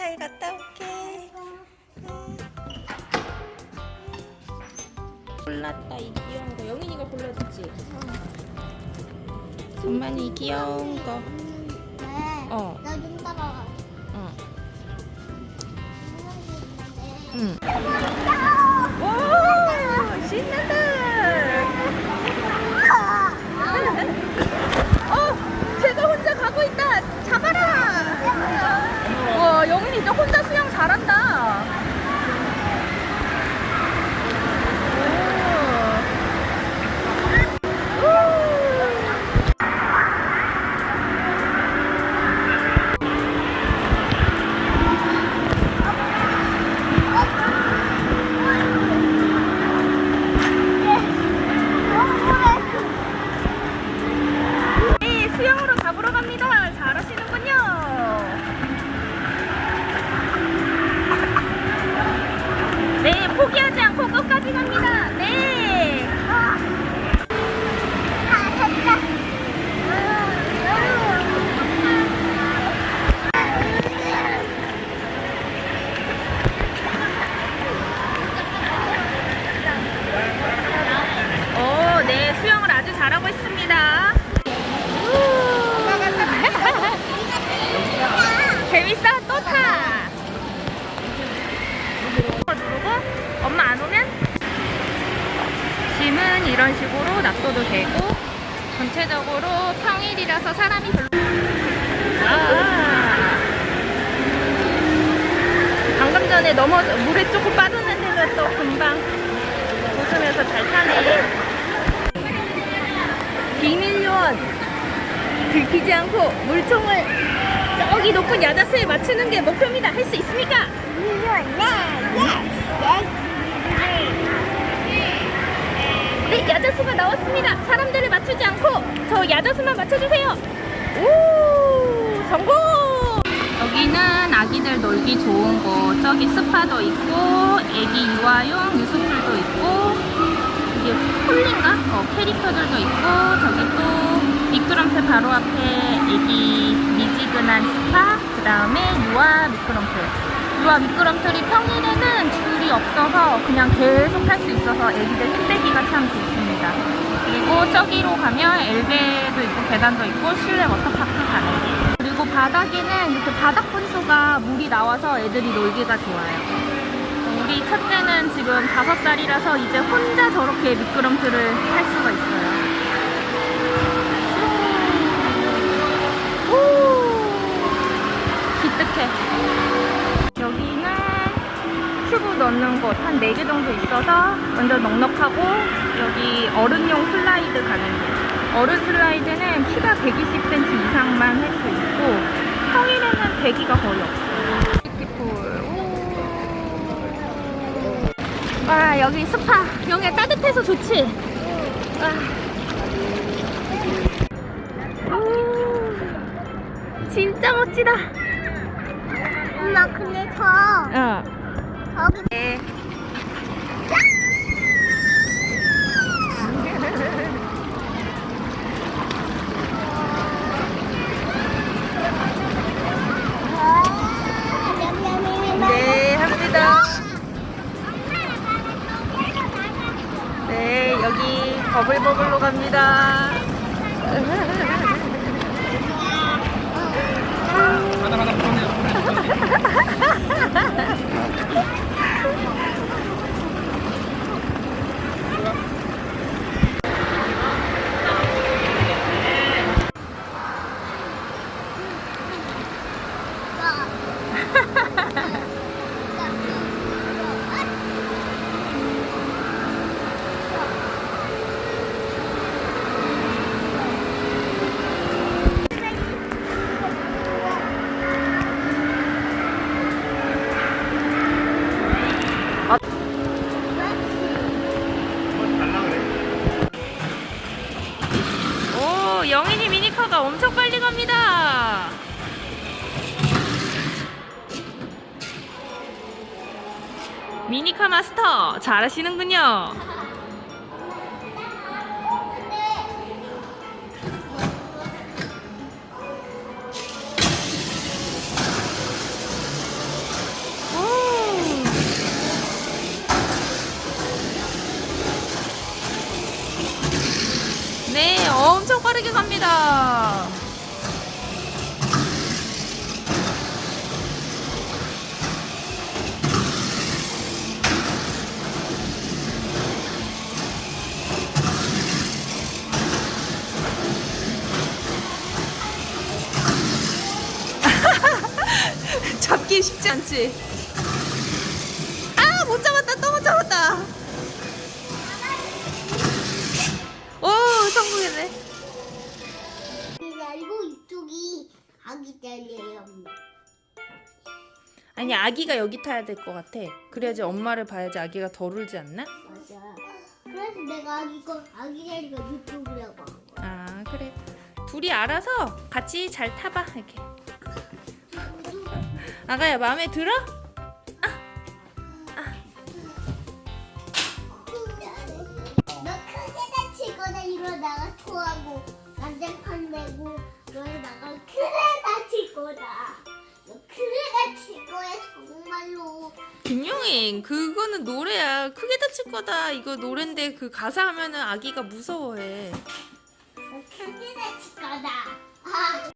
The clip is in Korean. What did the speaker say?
잘 갔다 올게. 골랐다 이 귀여운 거. 영인이가 골라줬지. 엄마는 이 귀여운 거. 네. 어. 나좀 따라와. 응. 응. 응. 짐은 이런 식으로 놔둬도 되고 전체적으로 평일이라서 사람이 별로 아. 방금 전에 넘어 물에 조금 빠졌는데도 또 금방 웃으면서 잘 타네. 비밀 요원. 들키지 않고 물총을 저기 높은 야자수에 맞추는 게 목표입니다. 할 수 있습니까? 네, 야자수가 나왔습니다. 사람들을 맞추지 않고 저 야자수만 맞춰주세요. 오, 성공! 여기는 아기들 놀기 좋은 곳. 저기 스파도 있고, 애기 유아용 유수풀도 있고, 이게 폴린가? 어, 캐릭터들도 있고, 저기 또 미끄럼틀 바로 앞에 애기 미지근한 스파, 그 다음에 유아 미끄럼틀. 유아 미끄럼틀이 평일에는 그냥 계속 할수 있어서 애기들 힘빼기가 참 좋습니다. 그리고 저기로 가면 엘베도 있고 계단도 있고 실내 워터파크 길. 그리고 바닥에는 이렇게 바닥 분수가 물이 나와서 애들이 놀기가 좋아요. 우리 첫째는 지금 다섯 살이라서 이제 혼자 저렇게 미끄럼틀을 탈 수가 있어요. 오, 기특해. 여기는 큐브 넣는 곳 한 4개 정도 있어서 완전 넉넉하고 여기 어른용 슬라이드 가는 길. 어른 슬라이드는 키가 120cm 이상만 할 수 있고 평일에는 대기가 거의 없어요. 뷰티풀. 와 여기 스파 여기 따뜻해서 좋지? 와. 오, 진짜 멋지다. 엄마 근데 저 어. 네, 여기 버블버블로 갑니다. 엄청 빨리 갑니다. 미니카 마스터 잘하시는군요. 빠르게 갑니다. 잡기 쉽지 않지? 이쪽이 아기 딸이에요. 아니, 아기가 여기 타야 될 것 같아. 그래야지 엄마를 봐야지 아기가 덜 울지 않나? 맞아. 그래서 내가 아기 거 아기 자리가 한 거야. 아, 그래. 둘이 알아서 같이 잘 타봐. 이렇게. 아가야, 마음에 들어? 다칠 거다. 너 크게 다칠 거야 정말로. 김용인, 그거는 노래야. 크게 다칠 거다. 이거 노랜데 그 가사 하면은 아기가 무서워해. 너 크게 다칠 거다. 아.